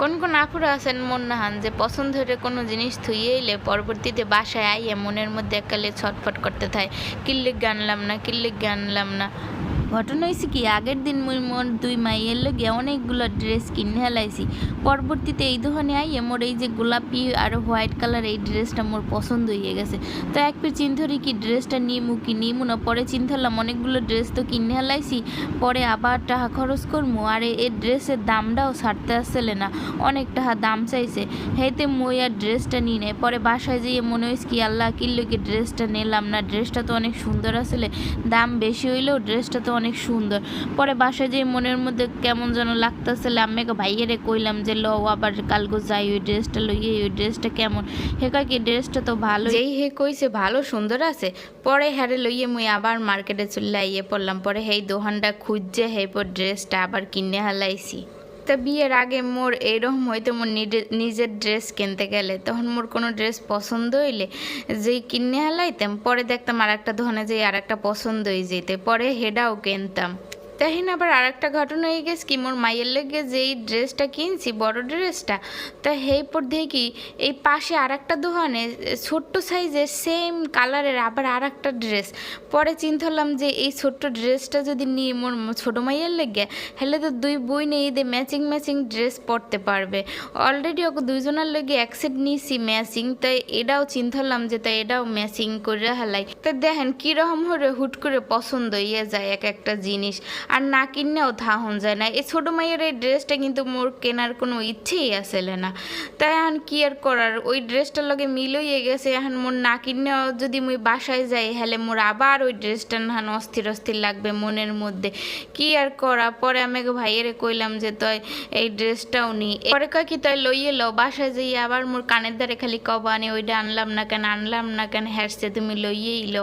কোন কোন আখুর আছেন মন নাহান যে পছন্দ হলে কোনো জিনিস থুইয়ে এলে পরবর্তীতে বাসায় আইয়ে মনের মধ্যে এককালে ছটফট করতে থাকে কিল্লিক গানলাম না কিল্লিক গানলাম না। ঘটনা হয়েছে কি, আগের দিন মুই মোর দুই মাইয়ের লগে অনেকগুলো ড্রেস কিনে হেলাইছি। পরবর্তীতে এই দোকানে আইয়ে মোর এই যে গোলাপি আর হোয়াইট কালার এই ড্রেসটা মোর পছন্দ হয়ে গেছে। তো এক পি চিন্থরি কি, ড্রেসটা নিমু কি নিমু না, পরে চিন্তালাম অনেকগুলো ড্রেস তো কিনে হেলাইছি, পরে আবার টাকা খরচ করমু, আর এই ড্রেসের দামটাও ছাড়তে আসলে না, অনেক টাকা দাম চাইছে। হেতে মই আর ড্রেসটা নিই নেয় পরে বাসায় যেয়ে মনে হয়েছে কি, আল্লাহ কিনলো কি ড্রেসটা নিলাম না, ড্রেসটা তো অনেক সুন্দর আসলে, দাম বেশি হইলেও ড্রেসটা তো অনেক সুন্দর। পরে বাসায় যে মনের মধ্যে কেমন যেন লাগতেছিল আমি ভাইয়েরে কইলাম যে ল আবার কালকে যাই, ওই ড্রেসটা লইয়ে ওই ড্রেসটা কেমন? হেকা কি ড্রেসটা তো ভালো যেই হে কইছে, ভালো সুন্দর আছে। পরে হ্যারে লইয়ে মুই আবার মার্কেটে চলে আইয়ে পড়লাম। পরে হেই দোকানটা খুঁজছে হে পর ড্রেসটা আবার কিনে হালাইছি। তা বিয়ের আগে মোর এইরকম হয়তো মোর নিজে- নিজের ড্রেস কিনতে গেলে। তখন মোর কোনো ড্রেস পছন্দ হইলে যেই কিনে হালাইতাম পরে দেখতাম আর একটা ধনে যেই আর একটা পছন্দ হয়ে যেতে। পরে হেডাও কিনতাম। তাহিন আবার আর একটা ঘটনা হয়ে গেছে কি, মোর মাইয়ের লেগে যেই ড্রেসটা কিনছি, বড় ড্রেসটা, তা হেই পর দেখি এই পাশে আর একটা দোকানে ছোট্ট সাইজের সেম কালারের আবার আর একটা ড্রেস। পরে চিন্তা যে এই ছোট্ট ড্রেসটা যদি নিয়ে মোর ছোটো মাইয়ের লেগে হেলে তো দুই বই নিয়ে ঈদে ম্যাচিং ম্যাচিং ড্রেস পরতে পারবে। অলরেডি ওকে দুইজনের লেগে এক সেট নিয়েছি ম্যাচিং তাই এটাও চিন্তা যে তাই এটাও ম্যাচিং করে হালাই। তা দেখেন কীরকম হরে হুট করে পছন্দ হইয়া যায় এক একটা জিনিস। আর না কিনলেও থাহন যায় না। এই ছোটো মাইয়ের এই ড্রেসটা কিন্তু মোর কেনার কোনো ইচ্ছেই আসলে না। তাই এখন কি আর করার? ওই ড্রেসটার লগে মিল হয়ে গেছে, এখন মোর না কিনেও যদি মুই বাসায় যাই, হলে মোর আবার ওই ড্রেসটা না অস্থির অস্থির লাগবে মনের মধ্যে। কি আর করা? পরে আমি ভাইয়েরে কইলাম যে তই এই ড্রেসটাও নি। পরে কয় কি তই লইয়ে লো বাসায় যাই আবার মোর কানের দ্বারে খালি কবা আনি ওইটা আনলাম না কেন, আনলাম না কেন হ্যাসছে তুমি লইয়েই লো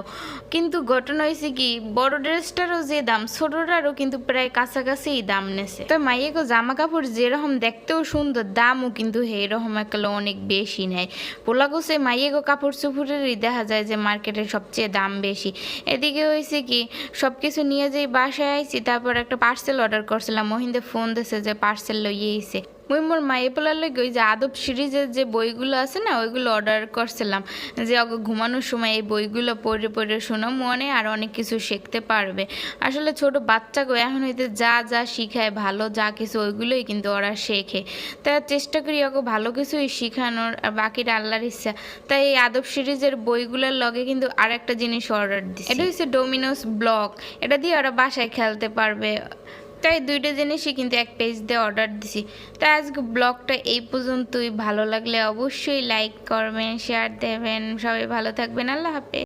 কিন্তু ঘটনা হয়েছে কি, বড় ড্রেসটারও যে দাম ছোটটারও কিন্তু প্রায় কাছাকাছিই দাম নেছে। তো মাইয়েগো জামা কাপড় যেরকম দেখতেও সুন্দর, দামও কিন্তু এরকম একলো অনেক বেশি নেয়। পোলাগোসে মাইয়েগো কাপড় চুপুরেরই দেখা যায় যে মার্কেটে সবচেয়ে দাম বেশি। এদিকে হয়েছে কি সব কিছু নিয়ে যেই বাসায় আইছি, তারপর একটা পার্সেল অর্ডার করছিলাম। মহিন্দে ফোন দিছে যে পার্সেল লইয়ে মুই মোর মায়ে পোলার লাগে ওই যে আদব সিরিজের যে বইগুলো আছে না, ওইগুলো অর্ডার করছিলাম যে ঘুমানোর সময় এই বইগুলো পড়ে পড়ে শোনো, মনে আর অনেক কিছু শিখতে পারবে। আসলে ছোট বাচ্চাকে এখন হইতে যা যা শিখায়, ভালো যা কিছু, ওইগুলোই কিন্তু ওরা শেখে। তাই চেষ্টা করি ওকে ভালো কিছুই শেখানোর, আর বাকিটা আল্লাহর ইচ্ছা। তাই এই আদব সিরিজের বইগুলোর লগে কিন্তু আর একটা জিনিস অর্ডার দিচ্ছে এটা হচ্ছে ডোমিনোস ব্লক এটা দিয়ে ওরা বাসায় খেলতে পারবে। তাই দুইটা জিনিসই কিন্তু এক পেজ দিয়ে অর্ডার দিছি। তাই আজকে ব্লগটা এই পর্যন্তই। ভালো লাগলে অবশ্যই লাইক করবেন শেয়ার দেবেন। সবাই ভালো থাকবেন। আল্লাহ হাফেজ।